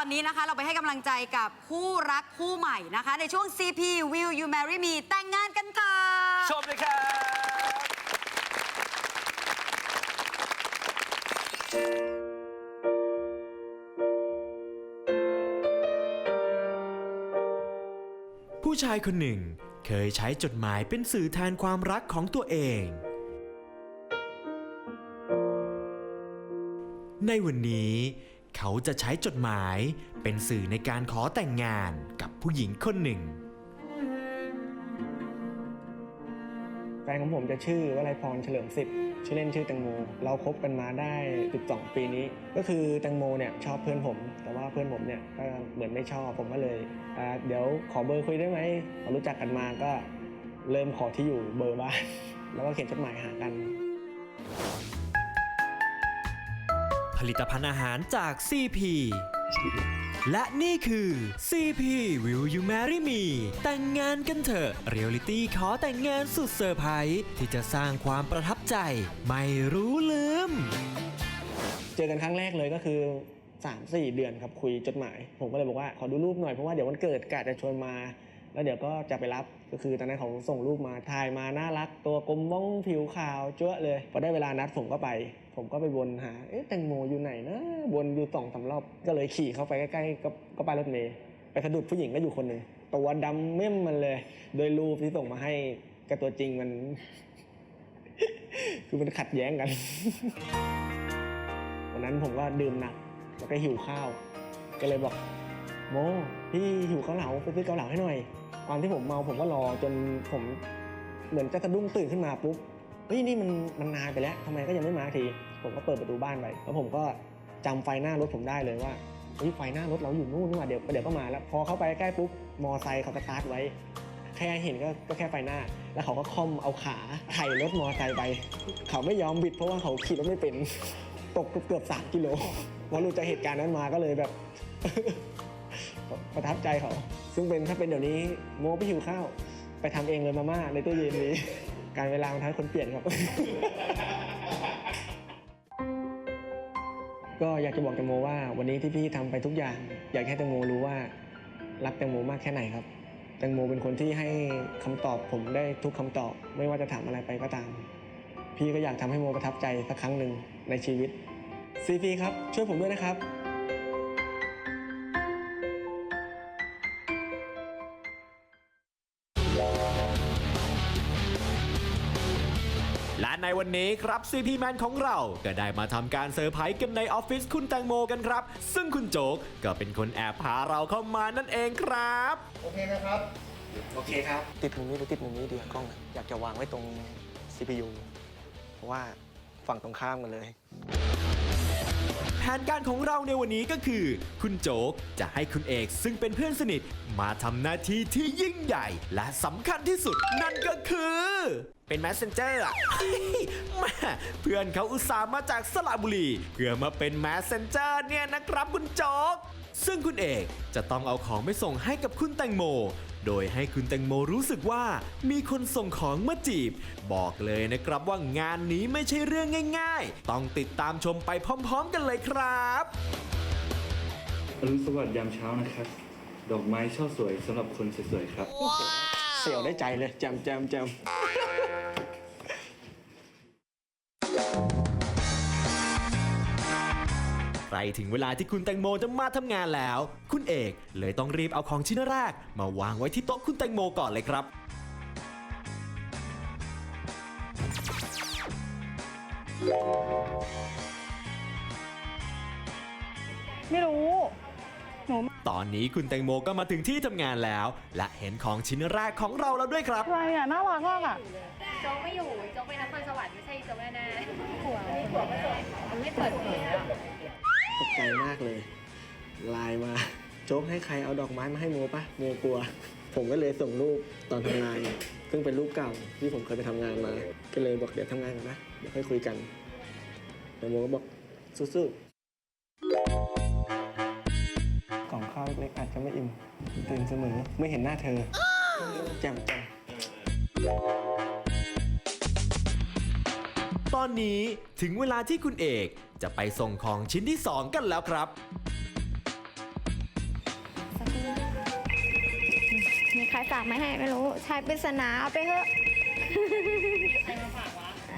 อนนี้นะคะ เราไปให้กำลังใจกับคู่รักคู่ใหม่นะคะ ในช่วง CP Will You Marry Me แต่งงานกันค่ะ ชมเลยครับผู้ชายคนหนึ่งเคยใช้จดหมายเป็นสื่อแทนความรักของตัวเอง ในวันนี้ เขาจะใช้จดหมายเป็นสื่อในการขอแต่งงานกับผู้หญิงคนหนึ่ง แฟนของผมจะชื่อวลัยพรเฉลิมสิทธิ์ชื่อเล่นชื่อแตงโม เราคบกันมาได้ 12 ปีนี้ ก็คือแตงโมเนี่ยชอบเพื่อนผม แต่ว่าเพื่อนผมเนี่ยก็เหมือนไม่ชอบผมก็เลยอ่าเดี๋ยวขอเบอร์คุยได้ไหมรู้จักกันมาก็เริ่มขอที่อยู่เบอร์บ้าน แล้วก็เขียนจดหมายหากัน ผลิตภัณฑ์อาหารจาก CP และนี่คือ CP Will You Marry Me แต่งงานกันเถอะ เรียลลิตี้ขอแต่งงานสุดเซอร์ไพรส์ที่จะสร้างความประทับใจ ไม่รู้ลืม เจอกันครั้งแรกเลยก็คือ3 4เดือนครับคุยจดหมาย ผมก็เลยบอกว่าขอดูรูปหน่อยเพราะว่าเดี๋ยววันเกิดกะจะชวนมา แล้วเดี๋ยวก็จะไปรับก็คือตอนนั้นเขาส่งรูปมาถ่ายมาน่ารัก ตัวกลมบ้องผิวขาวจ้วะเลยพอได้เวลานัดผมก็ไป ผมก็ไปวนหา เอ๊ะแตงโมอยู่ไหนนะวนอยู่สองสารอบ ก็เลยขี่เข้าไปใกล้ๆก็ก็ไปายรถเมย์ไปสะดุดผู้หญิงก็อยู่คนหนึ่งตัวดำเม่มมันเลย โดยรูปที่ส่งมาให้กับตัวจริงมัน คือมันขัดแย้งกันวันนั้นผมก็ดื่มหนักแล้วก็หิวข้าว ก็เลยบอก โมพี่หิวเกาเหลาไปซื้อเกาเหลาให้หน่อยความที่ผมเมาผมก็รอจนผมเหมือนจะสะดุ้งตื่นขึ้นมาปุ๊บ เฮ้ยนี่มันมันนานไปแล้วทำไมก็ยังไม่มาที ผมก็เปิดประตูบ้านไปแล้วผมก็จำไฟหน้ารถผมได้เลยว่าเฮ้ยไฟหน้ารถเราอยู่นู่นนี่หว่าเดี๋ยวเดี๋ยวก็มาแล้ว พอเข้าไปใกล้ปุ๊บมอไซค์เขาสตาร์ทไว้ แค่เห็นก็ก็แค่ไฟหน้า แล้วเขาก็ค่อมเอาขาไถ่รถมอไซค์ไป เขาไม่ยอมบิดเพราะว่าเขาขี่รถไม่เป็นตกเกือบสามกิโลพอรู้จากเหตุการณ์นั้นมาก็เลยแบบ ประทับใจเขา ซึ่งเป็นถ้าเป็นเดี๋ยวนี้โมไปหิวข้าว ไปทำเองเลยมาม่าในตู้เย็นนี้ การเวลามันทำให้คนเปลี่ยนครับ ก็อยากจะบอกแตงโมว่า วันนี้ที่พี่ทำไปทุกอย่าง อยากให้แตงโมรู้ว่า รักแตงโมมากแค่ไหนครับ แตงโมเป็นคนที่ให้คำตอบผมได้ทุกคำตอบ ไม่ว่าจะถามอะไรไปก็ตาม พี่ก็อยากทำให้โมประทับใจสักครั้งหนึ่งในชีวิตซีพีครับ ช่วยผมด้วยนะครับ วันนี้ครับ CP Man ของเรา ก็ได้มาทำการเซอร์ไพรส์กันในออฟฟิศคุณแตงโมกันครับ ซึ่งคุณโจ๊กก็เป็นคนแอบพาเราเข้ามานั่นเองครับ โอเคครับ ติดมุมนี้หรือติดมุมนี้ดีกล้องอะอยากจะวางไว้ตรง CPU เพราะว่าฝั่งตรงข้ามกันเลย แผนการของเราในวันนี้ก็คือ คุณโจ๊กจะให้คุณเอกซึ่งเป็นเพื่อนสนิท มาทำหน้าที่ที่ยิ่งใหญ่และสำคัญที่สุดนั่นก็คือ เป็น messenger อะเฮ้ยแม่เพื่อนเขาอุตส่าห์มาจากสระบุรี เพื่อมาเป็น messenger เนี่ยนะครับคุณโจ๊กซึ่งคุณเอกจะต้องเอาของไปส่งให้กับคุณแตงโม โดยให้คุณแตงโมรู้สึกว่ามีคนส่งของมาจีบ บอกเลยนะครับว่างานนี้ไม่ใช่เรื่องง่าย ๆ ต้องติดตามชมไปพร้อมๆกันเลยครับอรุณสวัสดิ์ยามเช้านะครับ ดอกไม้ช่อสวยสำหรับคนสวยๆครับ เสียวได้ใจเลยแจมแจมแจม ใกล้ถึงเวลาที่คุณแตงโมจะมาทำงานแล้ว คุณเอกเลยต้องรีบเอาของชิ้นแรก มาวางไว้ที่โต๊ะคุณแตงโมก่อนเลยครับ ไม่รู้ หนูตอนนี้คุณแตงโมก็มาถึงที่ทำงานแล้ว และเห็นของชิ้นแรกของเราแล้วด้วยครับ อะไรอะน่ารักมากอะ โจ๊กไม่อยู่โจ๊กไปนครสวรรค์ไม่ใช่โจ๊กแน่ๆผัวไม่ผัวไม่มันไม่เปิดเผยอะ ตกใจมากเลยไลน์มาโจ๊กให้ใครเอาดอกไม้มาให้โมปะโมกลัว ผมก็เลยส่งรูปตอนทำงาน ซึ่งเป็นรูปเก่าที่ผมเคยไปทำงานมา ก็เลยบอกเดี๋ยวทำงานกันนะเดี๋ยวค่อยคุยกันแล้วโมก็บอกสู้ๆกล่องข้าวเล็กๆอาจจะไม่อิ่มตื่นเสมอไม่เห็นหน้าเธอแจ่มจัง อนนี้ถึงเวลาที่คุณเอกจะไปส่งของชิ้นที่ 2 กันแล้วครับ มีใครฝากไม่ให้ไม่รู้ ชายปริศนาเอาไปเถอะ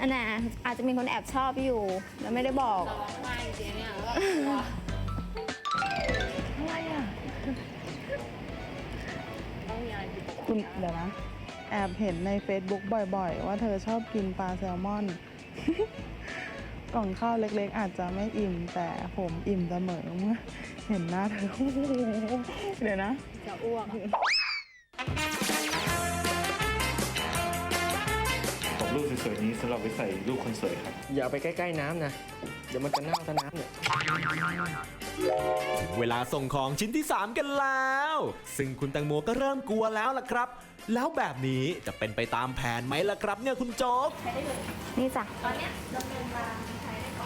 อันน่ะอาจจะมีคนแอบชอบอยู่ แล้วไม่ได้บอกร้องเนี่ยว่ะไรอะมอะคุณเดี๋ยวนะ แอบเห็นใน Facebook บ่อยๆ ว่าเธอชอบกินปลาแซลมอน กล่องข้าวเล็กๆ อาจจะไม่อิ่มแต่ผมอิ่มเสมอเมื่อเห็นหน้าเธอโอ้โหเดี๋ยวนะ จะอ้วกอะขอบรูปสวยๆนี้สำหรับไว้ใส่รูปคนสวยครับ อย่าไปใกล้ ๆ น้ำนะ เดี๋ยวมันจะเน่าถ้าน้ำเนี่ย ถึงเวลาส่งของชิ้นที่ 3 กันแล้ว ซึ่งคุณแตงโมก็เริ่มกลัวแล้วล่ะครับ แล้วแบบนี้จะเป็นไปตามแผนไหมล่ะครับ เนี่ยคุณโจ๊ก นี่จ้ะ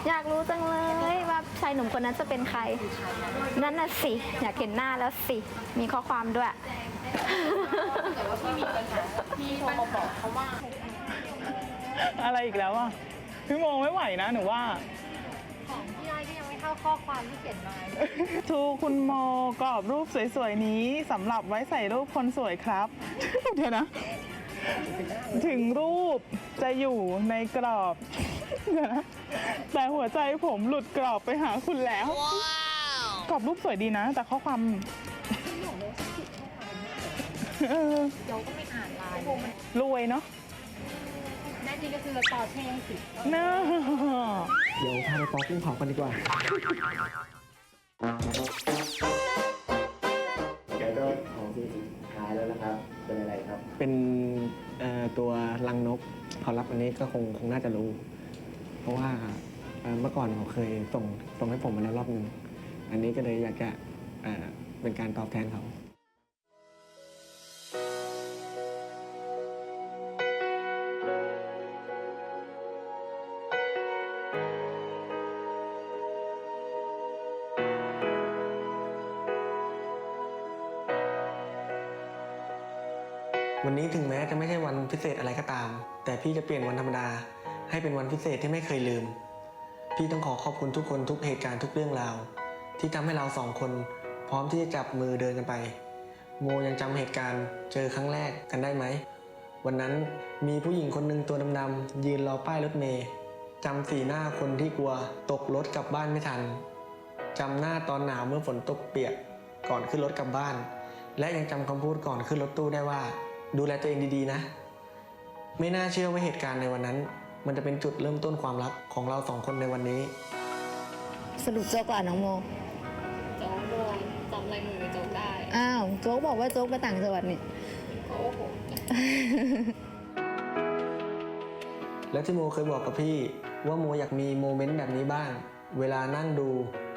อยากรู้จังเลยว่าชายหนุ่มคนนั้นจะเป็นใคร นั่นน่ะสิ อยากเห็นหน้าแล้วสิ มีข้อความด้วยแต่ว่าพี่มีปัญหาพี่โทรมาบอกเขาว่า อะไรอีกแล้วอะพี่โมไม่ไหวนะหนูว่า ของพี่ ได้ก็ยังไม่เท่าข้อความที่เขียนมาทูคุณโมกรอบรูปสวยๆนี้สำหรับไว้ใส่รูปคนสวยครับ เดี๋ยวนะ ถึงรูปจะอยู่ในกรอบเดี๋ยวนะแต่หัวใจผมหลุดกรอบไปหาคุณแล้ว กรอบรูปสวยดีนะ แต่ข้อความเออโยก็ไม่อ่านไลน์รวยเนาะ แน่จริงก็คือต่อเท่งสิน่าเดี๋ยวพาไปปอกกุ้งเผากันดีกว่าแกก็ของที่สุดท้ายแล้วนะครับ เป็นอะไรครับ เป็นเอ่อตัวลังนกเขารับอันนี้ก็คงคงน่าจะรู้ เพราะว่าเอ่อเมื่อก่อนเขาเคยส่งส่งให้ผมมาแล้วรอบหนึ่งอันนี้ก็เลยอยากจะเอ่อเป็นการตอบแทนเขา วันนี้ถึงแม้จะไม่ใช่วันพิเศษอะไรก็ตาม แต่พี่จะเปลี่ยนวันธรรมดา ให้เป็นวันพิเศษที่ไม่เคยลืม พี่ต้องขอขอบคุณทุกคนทุกเหตุการณ์ทุกเรื่องราว ที่ทำให้เราสองคน พร้อมที่จะจับมือเดินกันไป โมยังจำเหตุการณ์เจอครั้งแรกกันได้ไหม วันนั้นมีผู้หญิงคนหนึ่งตัวดำๆยืนรอป้ายรถเมย์จำสีหน้าคนที่กลัวตกรถกลับบ้านไม่ทันจำหน้าตอนหนาวเมื่อฝนตกเปียกก่อนขึ้นรถกลับบ้าน และยังจำคำพูดก่อนขึ้นรถตู้ได้ว่า ดูแลตัวเองดีๆนะ ไม่น่าเชื่อว่าเหตุการณ์ในวันนั้น มันจะเป็นจุดเริ่มต้นความรักของเราสองคนในวันนี้ สรุปโจ๊กก่อนน้องโม โจ๊กโดนจำอะไรมือโจ๊กได้อ้าว โจ๊กบอกว่าโจ๊กไปต่างจังหวัดนี่ โอ้โหและที่โมเคยบอกกับพี่ ว่าโมอยากมีโมเมนต์แบบนี้บ้าง เวลานั่งดู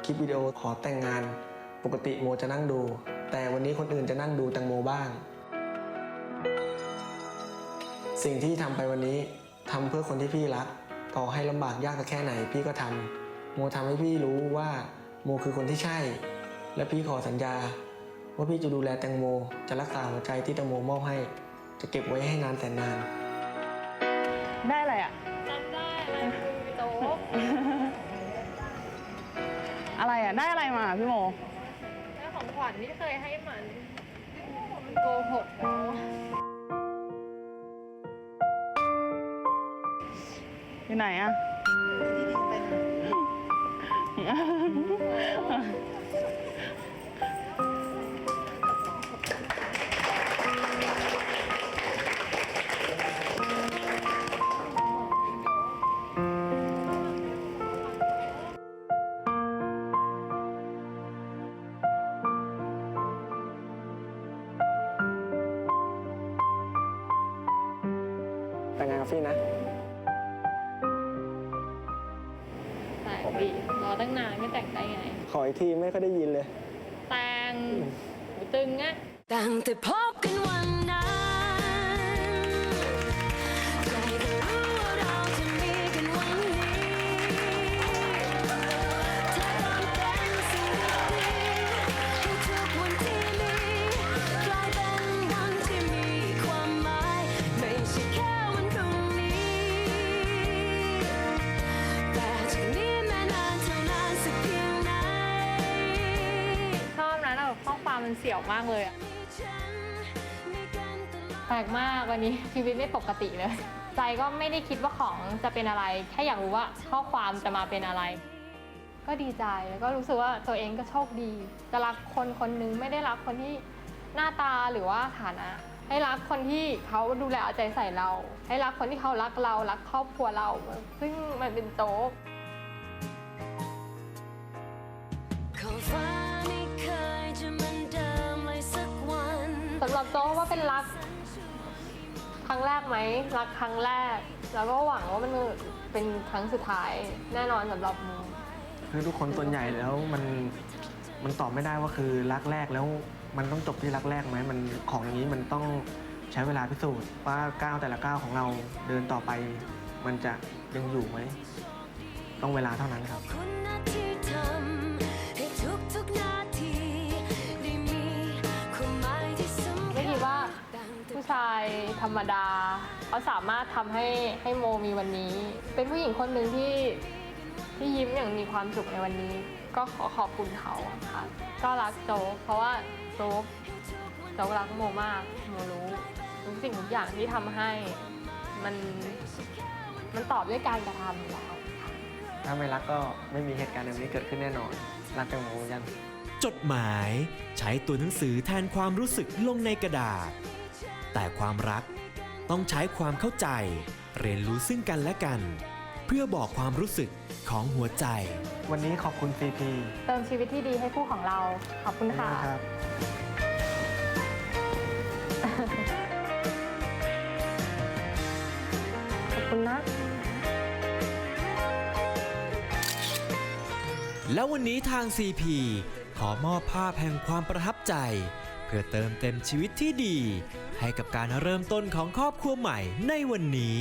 คลิปวิดีโอขอแต่งงาน ปกติโมจะนั่งดู แต่วันนี้คนอื่นจะนั่งดูแตงโมบ้าง สิ่งที่ทำไปวันนี้ทำเพื่อคนที่พี่รัก ต่อให้ลำบากยากสักแค่ไหนพี่ก็ทำโมทำให้พี่รู้ว่าโมคือคนที่ใช่ และพี่ขอสัญญา ว่าพี่จะดูแลแตงโม จะรักษาหัวใจที่แตงโมมอบให้ จะเก็บไว้ให้นานแสนนาน ได้อะไรอะ จำได้อะไรมือโจ๊กอะไรอะ ได้อะไรมาพี่โม แล้วของขวัญที่เคยให้มันมันโกหกแล้ วอยู่ไหนอะแต่งงานกับพี่นะ อตั้งนานไม่แต่งได้ไง ขออีกทีไม่ค่อยได้ยินเลย แต่งหูตึงอะ ตั้งแต่พบ เสี่ยวมากเลยอะแปลกมากวันนี้ชีวิตไม่ปกติเลย ใจก็ไม่ได้คิดว่าของจะเป็นอะไร แค่อยากรู้ว่าข้อความจะมาเป็นอะไร ก็ดีใจแล้วก็รู้สึกว่าตัวเองก็โชคดี จะรักคนคนหนึงไม่ได้รักคนที่หน้าตาหรือว่าฐานะ ให้รักคนที่เขาดูแลเอาใจใส่เรา ให้รักคนที่เขารักเรารักครอบครัวเรา ซึ่งมันเป็นโจ๊กขอบฟ้าไม่เคยจะมือ สำหรับโจ๊กว่าเป็นรัก ครั้งแรกไหมรักครั้งแรก แล้วก็หวังว่ามันเป็นครั้งสุดท้ายแน่นอนสำหรับมูคือทุกคนส่วนใหญ่แล้วมันมันตอบไม่ได้ว่าคือรักแรกแล้วมันต้องจบที่รักแรกไหมมันของอย่างนี้มันต้องใช้เวลาพิสูจน์ว่าก้าวแต่ละก้าวของเราเดินต่อไป มันจะยังอยู่ไหมต้องเวลาเท่านั้นครับ คุณ ชายธรรมดาเขาสามารถทำให้ให้โมมีวันนี้ เป็นผู้หญิงคนหนึ่งที่ที่ยิ้มอย่างมีความสุขในวันนี้ ก็ขอขอบคุณเขาค่ะ ก็รักโจ๊กเพราะว่าโจ๊กโจ๊กรักโมมากโมรู้ทุกสิ่งทุกอย่างที่ทำให้มันมันตอบด้วยการกระทำอยู่แล้วถ้าไม่รักก็ไม่มีเหตุการณ์แบบนี้เกิดขึ้นแน่นอน รักแตงโมเหมือนกันจดหมาย ใช้ตัวหนังสือแทนความรู้สึกลงในกระดาษ แต่ความรักต้องใช้ความเข้าใจ เรียนรู้ซึ่งกันและกัน เพื่อบอกความรู้สึกของหัวใจ วันนี้ขอบคุณ CP เติมชีวิตที่ดีให้คู่ของเรา ขอบคุณค่ะ นะครับ ขอบคุณนะ แล้ววันนี้ทาง CP ขอมอบภาพแห่งความประทับใจเพื่อเติมเต็มชีวิตที่ดี ให้กับการเริ่มต้นของครอบครัวใหม่ในวันนี้